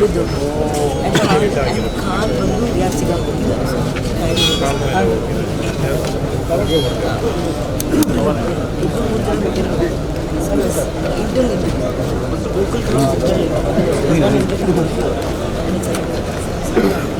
to the wall. And I, I can't believe we are Singapore. Internet. Google Internet.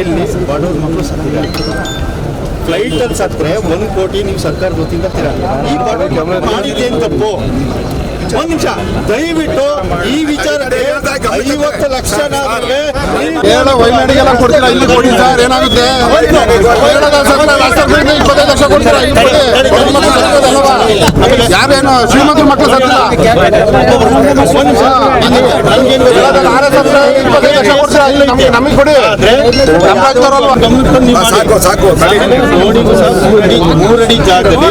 ಇಲ್ಲಿ flight ಅಲ್ಲಿ ಸತ್ತರೆ ಒಂದು ಕೋಟಿ ನೀವು ಸರ್ಕಾರದ ಗೊತ್ತಿಂದ ಈ ಮಾಡಿದ್ದೇನು ತಪ್ಪು? ಒಂದ್ ನಿಮಿಷ ದಯವಿಟ್ಟು ಈ ವಿಚಾರಕ್ಕೆ ಐವತ್ತು ಲಕ್ಷ ವೈನಾಡಿಗೆಲ್ಲ ಕೊಡ್ತೀರಾ ಇಲ್ಲಿ ಕೊಡಿ ಸರ್ ಏನಾಗುತ್ತೆ ಇಪ್ಪತ್ತೈದು ಲಕ್ಷ ಕೊಡ್ತೀರಾ? ಯಾರೇನು ಶ್ರೀಮಂತರ ಮಕ್ಕಳು ಸತ್ತಿಲ್ಲ ಕೇರಳದಲ್ಲಿ ಆರ್ ಎಸ್ ಎಸ್ ಇಪ್ಪತ್ತೈದು ಲಕ್ಷ ಕೊಡ್ತೀರಾ ಇಲ್ಲಿ ನಮಗೆ ನಮಗೆ ಕೊಡಿ? ಸಾಕು ಸಾಕು ಮೂರಡಿ ಜಾಗದಲ್ಲಿ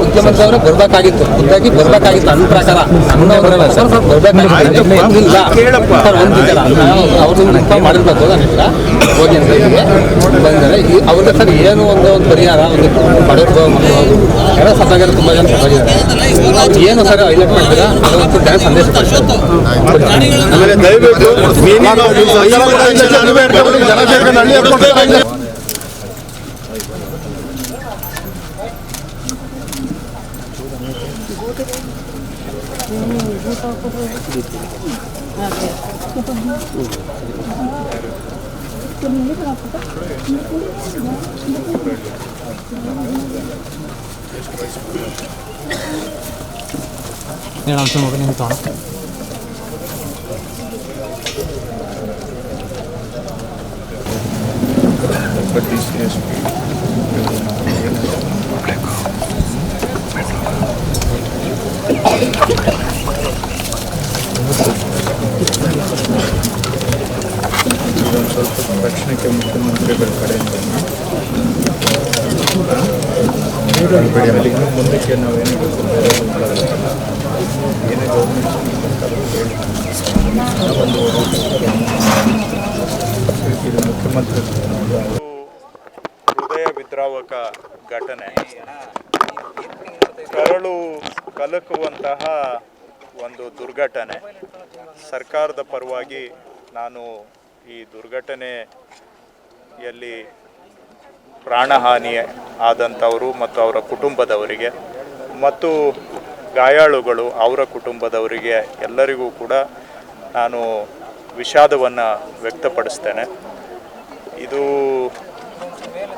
ಮುಖ್ಯಮಂತ್ರಿ ಅವರು ಬರ್ಬೇಕಾಗಿತ್ತು ಖುದ್ದಾಗಿ ಬರ್ಬೇಕಾಗಿತ್ತು ನನ್ನ ಪ್ರಕಾರ ನನ್ನ ಬರಲ್ಲ ಸರ್ ಸರ್ ಬರ್ಬೇಕಾಗಿತ್ತು ಬಂದಿಲ್ಲ ಸರ್ ಒಂದಿದ್ದಲ್ಲ ಅವ್ರು ಇನ್ಫಾರ್ಮ್ ಮಾಡಿರ್ಬೇಕು ನನ್ನ ಹೋಗಿ ಅಂತ ಬಂದರೆ ಈ ಅವ್ರಿಗೆ ಸರ್ ಏನು ಒಂದು ಒಂದು ಪರಿಹಾರ ಒಂದು ಬಡವರು ಮಕ್ಕಳು ತುಂಬಾ ಸತ್ತಾಗಿರೋ ತುಂಬ ಜನ ಸತ್ತಾಗಿದ್ದಾರೆ ಏನು ಸರ್ ಹೈಲೈಟ್ ಮಾಡ್ತೀರಾ ಅದೊಂದು ಜನ ಸಂದೇಶ ಕೊಡ್ತಾರೆ ಆಮೇಲೆ ದಯವಿಟ್ಟು minimum ಐವತ್ತು ಲಕ್ಷ ನೀವೇ ಇಟ್ಕೊಬಿಡಿ, ಜನ ಸೇರ್ಕೊಂಡು ಹಳ್ಳಿ ಹತ್ಕೊಡ್ತೀರಾ ಇಲ್ಲಿ? ತಕ್ಷಣಕ್ಕೆ ಮುಖ್ಯಮಂತ್ರಿಗಳ ಕಡೆಯಿಂದ ಬಿಡಿ ಅಲ್ಲಿ ಇನ್ನು ಮುಂದಕ್ಕೆ ನಾವೇನೇ ಏನೇ ಗೌರ್ಮೆಂಟ್ ಒಂದು ಇದು ಮುಖ್ಯಮಂತ್ರಿ ಹೃದಯ ವಿದ್ರಾವಕ ಘಟನೆ. ಕರಳು ಕಲಕುವಂತಹ ಒಂದು ದುರ್ಘಟನೆ. ಸರ್ಕಾರದ ಪರವಾಗಿ ನಾನು ಈ ದುರ್ಘಟನೆಯಲ್ಲಿ ಪ್ರಾಣಹಾನಿ ಆದಂಥವರು ಮತ್ತು ಅವರ ಕುಟುಂಬದವರಿಗೆ ಮತ್ತು ಗಾಯಾಳುಗಳು ಅವರ ಕುಟುಂಬದವರಿಗೆ ಎಲ್ಲರಿಗೂ ಕೂಡ ನಾನು ವಿಷಾದವನ್ನು ವ್ಯಕ್ತಪಡಿಸ್ತೇನೆ. ಇದು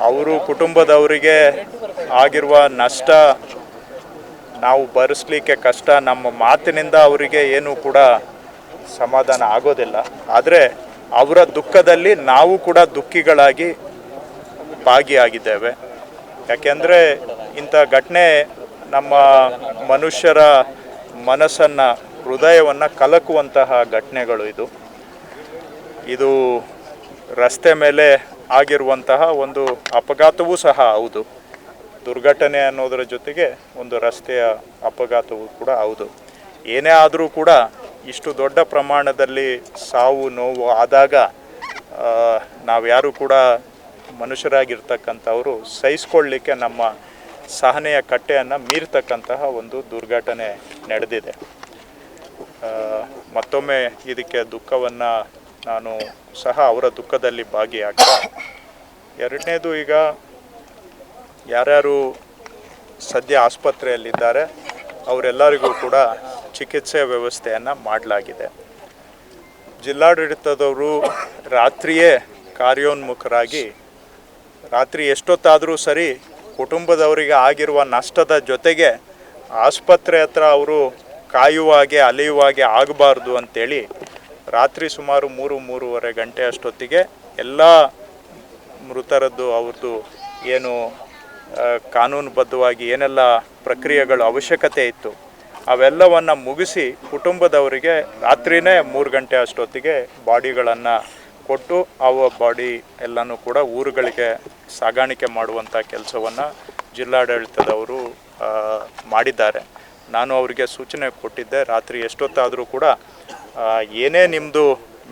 ಅವರು ಕುಟುಂಬದವರಿಗೆ ಆಗಿರುವ ನಷ್ಟ ನಾವು ಭರಿಸ್ಲಿಕ್ಕೆ ಕಷ್ಟ, ನಮ್ಮ ಮಾತಿನಿಂದ ಅವರಿಗೆ ಏನೂ ಕೂಡ ಸಮಾಧಾನ ಆಗೋದಿಲ್ಲ. ಆದರೆ ಅವರ ದುಃಖದಲ್ಲಿ ನಾವು ಕೂಡ ದುಃಖಿಗಳಾಗಿ ಭಾಗಿಯಾಗಿದ್ದೇವೆ. ಯಾಕೆಂದರೆ ಇಂಥ ಘಟನೆ ನಮ್ಮ ಮನುಷ್ಯರ ಮನಸ್ಸನ್ನು, ಹೃದಯವನ್ನು ಕಲಕುವಂತಹ ಘಟನೆಗಳು ಇದು. ಇದು ರಸ್ತೆ ಮೇಲೆ ಆಗಿರುವಂತಹ ಒಂದು ಅಪಘಾತವೂ ಸಹ ಹೌದು. ದುರ್ಘಟನೆ ಅನ್ನೋದರ ಜೊತೆಗೆ ಒಂದು ರಸ್ತೆಯ ಅಪಘಾತವೂ ಕೂಡ ಹೌದು. ಏನೇ ಆದರೂ ಕೂಡ ಇಷ್ಟು ದೊಡ್ಡ ಪ್ರಮಾಣದಲ್ಲಿ ಸಾವು, ನೋವು ಆದಾಗ ನಾವು ಯಾರು ಕೂಡ ಮನುಷ್ಯರಾಗಿರ್ತಕ್ಕಂಥವರು ಸಹಿಸ್ಕೊಳ್ಳಿಕ್ಕೆ ನಮ್ಮ ಸಹನೆಯ ಕಟ್ಟೆಯನ್ನು ಮೀರ್ತಕ್ಕಂತಹ ಒಂದು ದುರ್ಘಟನೆ ನಡೆದಿದೆ. ಮತ್ತೊಮ್ಮೆ ಇದಕ್ಕೆ ದುಃಖವನ್ನು ನಾನು ಸಹ ಅವರ ದುಃಖದಲ್ಲಿ ಭಾಗಿಯಾಗ್ತಾ, ಎರಡನೇದು ಈಗ ಯಾರ್ಯಾರು ಸದ್ಯ ಆಸ್ಪತ್ರೆಯಲ್ಲಿದ್ದಾರೆ, ಅವರೆಲ್ಲರಿಗೂ ಕೂಡ ಚಿಕಿತ್ಸೆ ವ್ಯವಸ್ಥೆಯನ್ನು ಮಾಡಲಾಗಿದೆ. ಜಿಲ್ಲಾಡಳಿತದವರು ರಾತ್ರಿಯೇ ಕಾರ್ಯೋನ್ಮುಖರಾಗಿ, ರಾತ್ರಿ ಎಷ್ಟೊತ್ತಾದರೂ ಸರಿ ಕುಟುಂಬದವರಿಗೆ ಆಗಿರುವ ನಷ್ಟದ ಜೊತೆಗೆ ಆಸ್ಪತ್ರೆ ಹತ್ರ ಅವರು ಕಾಯುವಾಗೆ, ಅಲೆಯುವಾಗೆ ಆಗಬಾರ್ದು ಅಂತೇಳಿ ರಾತ್ರಿ ಸುಮಾರು ಮೂರು, ಮೂರುವರೆ ಗಂಟೆ ಅಷ್ಟೊತ್ತಿಗೆ ಎಲ್ಲ ಮೃತರದ್ದು ಅವ್ರದ್ದು ಏನು ಕಾನೂನುಬದ್ಧವಾಗಿ ಏನೆಲ್ಲ ಪ್ರಕ್ರಿಯೆಗಳು ಅವಶ್ಯಕತೆ ಇತ್ತು, ಅವೆಲ್ಲವನ್ನು ಮುಗಿಸಿ ಕುಟುಂಬದವರಿಗೆ ರಾತ್ರಿನೇ ಮೂರು ಗಂಟೆ ಅಷ್ಟೊತ್ತಿಗೆ ಬಾಡಿಗಳನ್ನು ಕೊಟ್ಟು ಅವ ಬಾಡಿ ಎಲ್ಲನೂ ಕೂಡ ಊರುಗಳಿಗೆ ಸಾಗಾಣಿಕೆ ಮಾಡುವಂಥ ಕೆಲಸವನ್ನು ಜಿಲ್ಲಾಡಳಿತದವರು ಮಾಡಿದ್ದಾರೆ. ನಾನು ಅವರಿಗೆ ಸೂಚನೆ ಕೊಟ್ಟಿದ್ದೆ, ರಾತ್ರಿ ಎಷ್ಟೊತ್ತಾದರೂ ಕೂಡ ಏನೇ ನಿಮ್ಮದು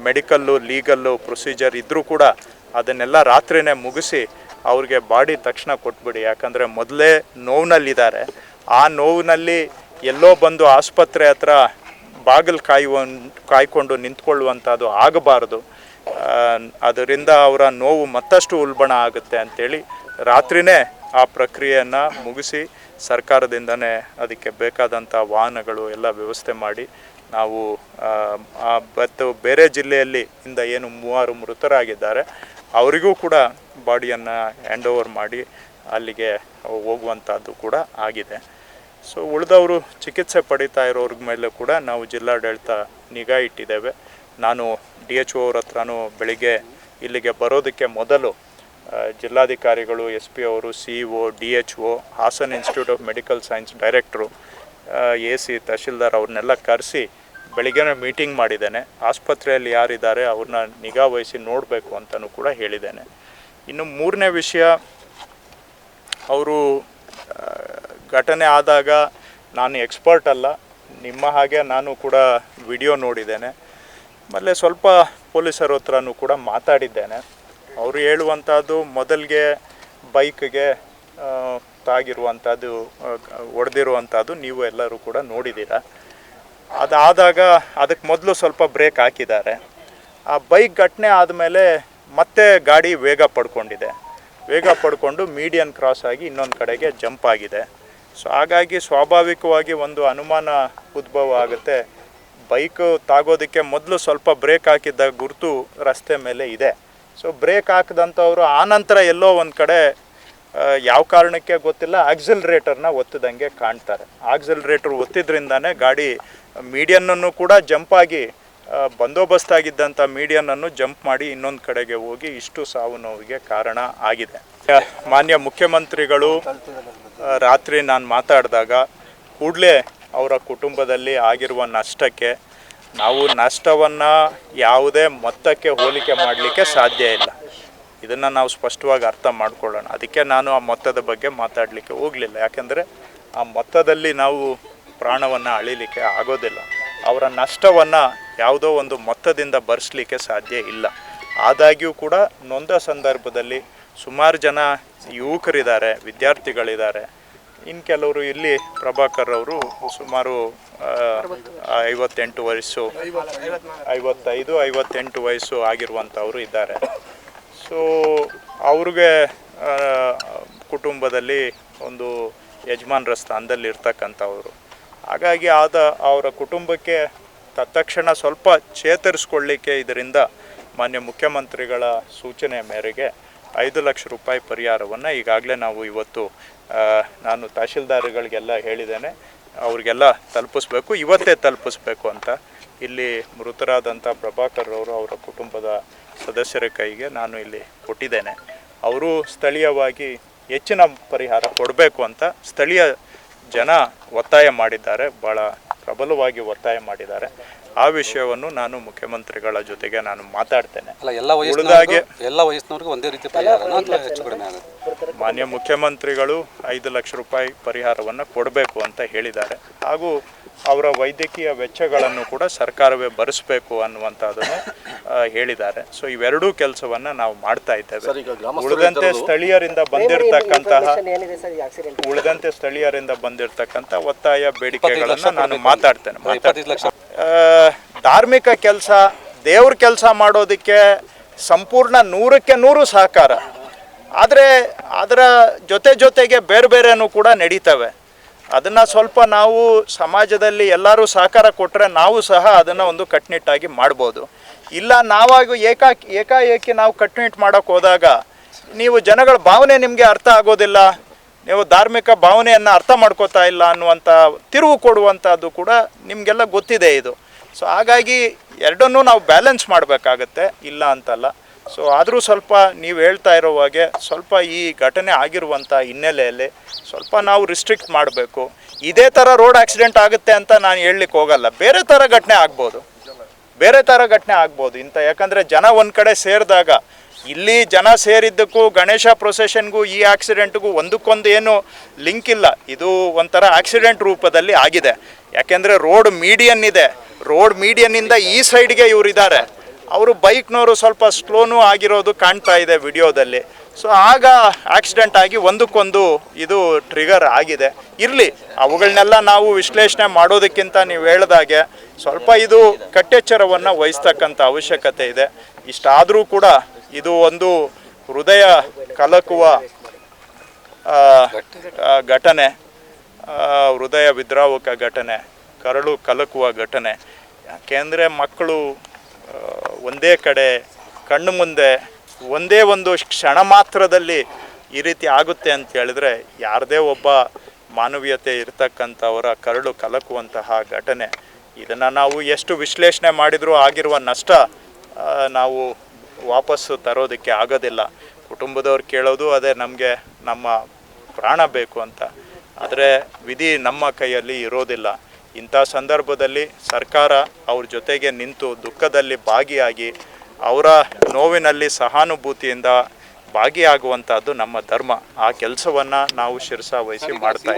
ಮೆಡಿಕಲ್ಲು, ಲೀಗಲ್ಲು, ಪ್ರೊಸೀಜರ್ ಇದ್ದರೂ ಕೂಡ ಅದನ್ನೆಲ್ಲ ರಾತ್ರಿನೇ ಮುಗಿಸಿ ಅವ್ರಿಗೆ ಬಾಡಿ ತಕ್ಷಣ ಕೊಟ್ಬಿಡಿ. ಯಾಕಂದರೆ ಮೊದಲೇ ನೋವಿನಲ್ಲಿದ್ದಾರೆ. ಆ ನೋವಿನಲ್ಲಿ ಎಲ್ಲೋ ಬಂದು ಆಸ್ಪತ್ರೆ ಹತ್ರ ಬಾಗಿಲು ಕಾಯುವ ಕಾಯ್ಕೊಂಡು ನಿಂತ್ಕೊಳ್ಳುವಂಥದ್ದು ಆಗಬಾರ್ದು. ಅದರಿಂದ ಅವರ ನೋವು ಮತ್ತಷ್ಟು ಉಲ್ಬಣ ಆಗುತ್ತೆ ಅಂಥೇಳಿ ರಾತ್ರಿನೇ ಆ ಪ್ರಕ್ರಿಯೆಯನ್ನು ಮುಗಿಸಿ ಸರ್ಕಾರದಿಂದನೇ ಅದಕ್ಕೆ ಬೇಕಾದಂಥ ವಾಹನಗಳು ಎಲ್ಲ ವ್ಯವಸ್ಥೆ ಮಾಡಿ ನಾವು ಆ, ಮತ್ತು ಬೇರೆ ಜಿಲ್ಲೆಯಲ್ಲಿ ಇಂದ ಏನು ಮೂವರು ಮೃತರಾಗಿದ್ದಾರೆ ಅವರಿಗೂ ಕೂಡ ಬಾಡಿಯನ್ನು ಹ್ಯಾಂಡ್ ಓವರ್ ಮಾಡಿ ಅಲ್ಲಿಗೆ ಹೋಗುವಂಥದ್ದು ಕೂಡ ಆಗಿದೆ. ಸೊ ಉಳಿದವರು ಚಿಕಿತ್ಸೆ ಪಡಿತಾ ಇರೋರ್ಗ ಮೇಲೆ ಕೂಡ ನಾವು ಜಿಲ್ಲಾಡಳಿತ ನಿಗಾ ಇಟ್ಟಿದ್ದೇವೆ. ನಾನು ಡಿ ಎಚ್ ಓ ಅವ್ರ ಹತ್ರನೂ ಬೆಳಿಗ್ಗೆ ಇಲ್ಲಿಗೆ ಬರೋದಕ್ಕೆ ಮೊದಲು ಜಿಲ್ಲಾಧಿಕಾರಿಗಳು ಎಸ್ ಪಿ ಅವರು, C O, D H O, Hassan institute of medical science director A C, tahsildar ಅವ್ರನ್ನೆಲ್ಲ ಕರೆಸಿ ಬೆಳಿಗ್ಗೆನೇ ಮೀಟಿಂಗ್ ಮಾಡಿದ್ದೇನೆ. ಆಸ್ಪತ್ರೆಯಲ್ಲಿ ಯಾರಿದ್ದಾರೆ ಅವ್ರನ್ನ ನಿಗಾ ವಹಿಸಿ ನೋಡಬೇಕು ಅಂತಲೂ ಕೂಡ ಹೇಳಿದ್ದೇನೆ. ಇನ್ನು ಮೂರನೇ ವಿಷಯ, ಅವರು ಘಟನೆ ಆದಾಗ ನಾನು ಎಕ್ಸ್ಪರ್ಟ್ ಅಲ್ಲ. ನಿಮ್ಮ ಹಾಗೆ ನಾನು ಕೂಡ ವಿಡಿಯೋ ನೋಡಿದ್ದೇನೆ. ಆಮೇಲೆ ಸ್ವಲ್ಪ ಪೊಲೀಸರ ಹತ್ರನೂ ಕೂಡ ಮಾತಾಡಿದ್ದೇನೆ. ಅವರು ಹೇಳುವಂಥದ್ದು ಮೊದಲಿಗೆ ಬೈಕ್ಗೆ ತಾಗಿರುವಂಥದ್ದು ಹೊಡೆದಿರುವಂಥದ್ದು ನೀವು ಎಲ್ಲರೂ ಕೂಡ ನೋಡಿದ್ದೀರ. ಅದಾದಾಗ ಅದಕ್ಕೆ ಮೊದಲು ಸ್ವಲ್ಪ ಬ್ರೇಕ್ ಹಾಕಿದ್ದಾರೆ. ಆ ಬೈಕ್ ಘಟನೆ ಆದಮೇಲೆ ಮತ್ತೆ ಗಾಡಿ ವೇಗ ಪಡ್ಕೊಂಡಿದೆ. ವೇಗ ಪಡ್ಕೊಂಡು ಮೀಡಿಯನ್ ಕ್ರಾಸ್ ಆಗಿ ಇನ್ನೊಂದು ಕಡೆಗೆ ಜಂಪ್ ಆಗಿದೆ. ಸೊ ಹಾಗಾಗಿ ಸ್ವಾಭಾವಿಕವಾಗಿ ಒಂದು ಅನುಮಾನ ಉದ್ಭವ ಆಗುತ್ತೆ. ಬೈಕು ತಾಗೋದಕ್ಕೆ ಮೊದಲು ಸ್ವಲ್ಪ ಬ್ರೇಕ್ ಹಾಕಿದ್ದ ಗುರುತು ರಸ್ತೆ ಮೇಲೆ ಇದೆ. ಸೊ ಬ್ರೇಕ್ ಹಾಕಿದಂಥವ್ರು ಆನಂತರ ಎಲ್ಲೋ ಒಂದು ಕಡೆ ಯಾವ ಕಾರಣಕ್ಕೆ ಗೊತ್ತಿಲ್ಲ ಆಕ್ಸಿಲ್ರೇಟರ್ನ ಒತ್ತಿದಂಗೆ ಕಾಣ್ತಾರೆ. ಆಕ್ಸಿಲ್ರೇಟರ್ ಒತ್ತಿದ್ರಿಂದಾನೇ ಗಾಡಿ ಮೀಡಿಯನ್ನನ್ನು ಕೂಡ ಜಂಪ್ ಆಗಿ ಬಂದೋಬಸ್ತ್ ಬಂದೋಬಸ್ತಾಗಿದ್ದಂಥ ಮೀಡಿಯನನ್ನು ಜಂಪ್ ಮಾಡಿ ಇನ್ನೊಂದು ಕಡೆಗೆ ಹೋಗಿ ಇಷ್ಟು ಸಾವು ನೋವಿಗೆ ಕಾರಣ ಆಗಿದೆ. ಮಾನ್ಯ ಮುಖ್ಯಮಂತ್ರಿಗಳು ರಾತ್ರಿ ನಾನು ಮಾತಾಡಿದಾಗ ಕೂಡಲೇ ಅವರ ಕುಟುಂಬದಲ್ಲಿ ಆಗಿರುವ ನಷ್ಟಕ್ಕೆ ನಾವು ನಷ್ಟವನ್ನು ಯಾವುದೇ ಮೊತ್ತಕ್ಕೆ ಹೋಲಿಕೆ ಮಾಡಲಿಕ್ಕೆ ಸಾಧ್ಯ ಇಲ್ಲ. ಇದನ್ನು ನಾವು ಸ್ಪಷ್ಟವಾಗಿ ಅರ್ಥ ಮಾಡ್ಕೊಳ್ಳೋಣ. ಅದಕ್ಕೆ ನಾನು ಆ ಮೊತ್ತದ ಬಗ್ಗೆ ಮಾತಾಡಲಿಕ್ಕೆ ಹೋಗಲಿಲ್ಲ. ಯಾಕೆಂದರೆ ಆ ಮೊತ್ತದಲ್ಲಿ ನಾವು ಪ್ರಾಣವನ್ನು ಅಳಿಲಿಕ್ಕೆ ಆಗೋದಿಲ್ಲ. ಅವರ ನಷ್ಟವನ್ನು ಯಾವುದೋ ಒಂದು ಮೊತ್ತದಿಂದ ಭರಿಸಲಿಕ್ಕೆ ಸಾಧ್ಯ ಇಲ್ಲ. ಆದಾಗ್ಯೂ ಕೂಡ ನೊಂದ ಸಂದರ್ಭದಲ್ಲಿ ಸುಮಾರು ಜನ ಯುವಕರಿದ್ದಾರೆ, ವಿದ್ಯಾರ್ಥಿಗಳಿದ್ದಾರೆ. ಇನ್ನು ಕೆಲವರು ಇಲ್ಲಿ ಪ್ರಭಾಕರ್ ಅವರು ಸುಮಾರು ಐವತ್ತೆಂಟು ವಯಸ್ಸು, ಐವತ್ತೈದು, ಐವತ್ತೆಂಟು ವಯಸ್ಸು ಆಗಿರುವಂಥವರು ಇದ್ದಾರೆ. ಸೊ ಅವ್ರಿಗೆ ಕುಟುಂಬದಲ್ಲಿ ಒಂದು ಯಜಮಾನ್ರ ಸ್ಥಾನದಲ್ಲಿ ಇರ್ತಕ್ಕಂಥವ್ರು. ಹಾಗಾಗಿ ಆದ ಅವರ ಕುಟುಂಬಕ್ಕೆ ತತ್ಕ್ಷಣ ಸ್ವಲ್ಪ ಚೇತರಿಸ್ಕೊಳ್ಳಿಕ್ಕೆ ಇದರಿಂದ ಮಾನ್ಯ ಮುಖ್ಯಮಂತ್ರಿಗಳ ಸೂಚನೆ ಮೇರೆಗೆ ಐದು ಲಕ್ಷ ರೂಪಾಯಿ ಪರಿಹಾರವನ್ನು ಈಗಾಗಲೇ ನಾವು ಇವತ್ತು ನಾನು ತಹಶೀಲ್ದಾರ್ಗಳಿಗೆಲ್ಲ ಹೇಳಿದ್ದೇನೆ. ಅವ್ರಿಗೆಲ್ಲ ತಲುಪಿಸ್ಬೇಕು, ಇವತ್ತೇ ತಲುಪಿಸ್ಬೇಕು ಅಂತ. ಇಲ್ಲಿ ಮೃತರಾದಂಥ ಪ್ರಭಾಕರ್ ಅವರು ಅವರ ಕುಟುಂಬದ ಸದಸ್ಯರ ಕೈಗೆ ನಾನು ಇಲ್ಲಿ ಕೊಟ್ಟಿದ್ದೇನೆ. ಅವರು ಸ್ಥಳೀಯವಾಗಿ ಹೆಚ್ಚಿನ ಪರಿಹಾರ ಕೊಡಬೇಕು ಅಂತ ಸ್ಥಳೀಯ ಜನ ಒತ್ತಾಯ ಮಾಡಿದ್ದಾರೆ ಭಾಳ ಪ್ರಬಲವಾಗಿ ಒತ್ತಾಯ ಮಾಡಿದ್ದಾರೆ. ಆ ವಿಷಯವನ್ನು ನಾನು ಮುಖ್ಯಮಂತ್ರಿಗಳ ಜೊತೆಗೆ ನಾನು ಮಾತಾಡ್ತೇನೆ. ಅಲ್ಲ ಎಲ್ಲ ಉಳಿದಾಗೆ ಎಲ್ಲ ವಯಸ್ಸಿನವ್ರಿಗೂ ಒಂದೇ ರೀತಿ ಪರಿಹಾರನ ಅಥವಾ ಹೆಚ್ಚು ಮಾನ್ಯ ಮುಖ್ಯಮಂತ್ರಿಗಳು ಐದು ಲಕ್ಷ ರೂಪಾಯಿ ಪರಿಹಾರವನ್ನು ಕೊಡಬೇಕು ಅಂತ ಹೇಳಿದ್ದಾರೆ. ಹಾಗೂ ಅವರ ವೈದ್ಯಕೀಯ ವೆಚ್ಚಗಳನ್ನು ಕೂಡ ಸರ್ಕಾರವೇ ಭರಿಸಬೇಕು ಅನ್ನುವಂಥದ್ದನ್ನು ಹೇಳಿದ್ದಾರೆ. ಸೊ ಇವೆರಡೂ ಕೆಲಸವನ್ನ ನಾವು ಮಾಡ್ತಾ ಇದ್ದೇವೆ. ಉಳಿದಂತೆ ಸ್ಥಳೀಯರಿಂದ ಬಂದಿರತಕ್ಕಂತಹ ಏನಿದೆ ಸರ್ ಈ ಆಕ್ಸಿಡೆಂಟ್ ಉಳಿದಂತೆ ಸ್ಥಳೀಯರಿಂದ ಬಂದಿರತಕ್ಕಂಥ ಒತ್ತಾಯ ಬೇಡಿಕೆಗಳನ್ನು ನಾನು ಮಾತಾಡ್ತೇನೆ. ಧಾರ್ಮಿಕ ಕೆಲಸ, ದೇವ್ರ ಕೆಲಸ ಮಾಡೋದಕ್ಕೆ ಸಂಪೂರ್ಣ ನೂರಕ್ಕೆ ನೂರು ಸಹಕಾರ. ಆದರೆ ಅದರ ಜೊತೆ ಜೊತೆಗೆ ಬೇರೆ ಬೇರೆನೂ ಕೂಡ ನಡೀತವೆ. ಅದನ್ನು ಸ್ವಲ್ಪ ನಾವು ಸಮಾಜದಲ್ಲಿ ಎಲ್ಲರೂ ಸಹಕಾರ ಕೊಟ್ಟರೆ ನಾವು ಸಹ ಅದನ್ನು ಒಂದು ಕಟ್ನಿಟ್ಟಾಗಿ ಮಾಡ್ಬೋದು. ಇಲ್ಲ, ನಾವಾಗಿ ಏಕಾ, ಏಕಾಏಕಿ ನಾವು ಕಟ್ಟುನಿಟ್ಟು ಮಾಡೋಕ್ಕೆ ಹೋದಾಗ ನೀವು ಜನಗಳ ಭಾವನೆ ನಿಮಗೆ ಅರ್ಥ ಆಗೋದಿಲ್ಲ. ನೀವು ಧಾರ್ಮಿಕ ಭಾವನೆಯನ್ನು ಅರ್ಥ ಮಾಡ್ಕೋತಾ ಇಲ್ಲ ಅನ್ನುವಂಥ ತಿರುವು ಕೊಡುವಂಥದ್ದು ಕೂಡ ನಿಮಗೆಲ್ಲ ಗೊತ್ತಿದೆ ಇದು. ಸೊ ಹಾಗಾಗಿ ಎರಡನ್ನೂ ನಾವು ಬ್ಯಾಲೆನ್ಸ್ ಮಾಡಬೇಕಾಗತ್ತೆ, ಇಲ್ಲ ಅಂತಲ್ಲ. ಸೊ ಆದರೂ ಸ್ವಲ್ಪ ನೀವು ಹೇಳ್ತಾ ಇರೋ ಹಾಗೆ ಸ್ವಲ್ಪ ಈ ಘಟನೆ ಆಗಿರುವಂಥ ಹಿನ್ನೆಲೆಯಲ್ಲಿ ಸ್ವಲ್ಪ ನಾವು ರಿಸ್ಟ್ರಿಕ್ಟ್ ಮಾಡಬೇಕು. ಇದೇ ಥರ ರೋಡ್ ಆಕ್ಸಿಡೆಂಟ್ ಆಗುತ್ತೆ ಅಂತ ನಾನು ಹೇಳಲಿಕ್ಕೆ ಹೋಗಲ್ಲ. ಬೇರೆ ಥರ ಘಟನೆ ಆಗ್ಬೋದು. ಬೇರೆ ಥರ ಘಟನೆ ಆಗ್ಬೋದು. ಇಂಥ ಯಾಕಂದರೆ ಜನ ಒಂದು ಕಡೆ ಸೇರಿದಾಗ ಇಲ್ಲಿ ಜನ ಸೇರಿದ್ದಕ್ಕೂ, ಗಣೇಶ ಪ್ರೊಸೆಷನ್ಗೂ ಈ ಆಕ್ಸಿಡೆಂಟ್ಗೂ ಒಂದಕ್ಕೊಂದು ಏನು ಲಿಂಕ್ ಇಲ್ಲ. ಇದು ಒಂಥರ ಆಕ್ಸಿಡೆಂಟ್ ರೂಪದಲ್ಲಿ ಆಗಿದೆ. ಯಾಕೆಂದರೆ ರೋಡ್ ಮೀಡಿಯನ್ ಇದೆ. ರೋಡ್ ಮೀಡಿಯನ್ನಿಂದ ಈ ಸೈಡ್ಗೆ ಇವರಿದ್ದಾರೆ ಅವರು ಬೈಕ್ನವರು ಸ್ವಲ್ಪ ಸ್ಲೋನೂ ಆಗಿರೋದು ಕಾಣ್ತಾ ಇದೆ ವಿಡಿಯೋದಲ್ಲಿ. ಸೊ ಆಗ ಆಕ್ಸಿಡೆಂಟ್ ಆಗಿ ಒಂದಕ್ಕೊಂದು ಇದು ಟ್ರಿಗರ್ ಆಗಿದೆ. ಇರಲಿ ಅವುಗಳನ್ನೆಲ್ಲ ನಾವು ವಿಶ್ಲೇಷಣೆ ಮಾಡೋದಕ್ಕಿಂತ ನೀವು ಹೇಳ್ದಾಗೆ ಸ್ವಲ್ಪ ಇದು ಕಟ್ಟೆಚ್ಚರವನ್ನು ವಹಿಸ್ತಕ್ಕಂಥ ಅವಶ್ಯಕತೆ ಇದೆ. ಇಷ್ಟಾದರೂ ಕೂಡ ಇದು ಒಂದು ಹೃದಯ ಕಲಕುವ ಘಟನೆ ಹೃದಯ ವಿದ್ರಾವಕ ಘಟನೆ, ಕರಳು ಕಲಕುವ ಘಟನೆ. ಯಾಕೆಂದರೆ ಮಕ್ಕಳು ಒಂದೇ ಕಡೆ, ಕಣ್ಣು ಮುಂದೆ ಒಂದೇ ಒಂದು ಕ್ಷಣ ಮಾತ್ರದಲ್ಲಿ ಈ ರೀತಿ ಆಗುತ್ತೆ ಅಂತ ಹೇಳಿದ್ರೆ ಯಾರದೇ ಒಬ್ಬ ಮಾನವೀಯತೆ ಇರತಕ್ಕಂಥವರ ಕರಳು ಕಲಕುವಂತಹ ಘಟನೆ. ಇದನ್ನು ನಾವು ಎಷ್ಟು ವಿಶ್ಲೇಷಣೆ ಮಾಡಿದರೂ ಆಗಿರುವ ನಷ್ಟ ನಾವು ವಾಪಸ್ಸು ತರೋದಕ್ಕೆ ಆಗೋದಿಲ್ಲ. ಕುಟುಂಬದವ್ರು ಕೇಳೋದು ಅದೇ ನಮಗೆ ನಮ್ಮ ಪ್ರಾಣ ಬೇಕು ಅಂತ. ಆದರೆ ವಿಧಿ ನಮ್ಮ ಕೈಯಲ್ಲಿ ಇರೋದಿಲ್ಲ. ಇಂಥ ಸಂದರ್ಭದಲ್ಲಿ ಸರ್ಕಾರ ಅವ್ರ ಜೊತೆಗೆ ನಿಂತು ದುಃಖದಲ್ಲಿ ಭಾಗಿಯಾಗಿ ಅವರ ನೋವಿನಲ್ಲಿ ಸಹಾನುಭೂತಿಯಿಂದ ಭಾಗಿಯಾಗುವಂಥದ್ದು ನಮ್ಮ ಧರ್ಮ. ಆ ಕೆಲಸವನ್ನು ನಾವು ಶಿರಸ ವಹಿಸಿ ಮಾಡ್ತಾ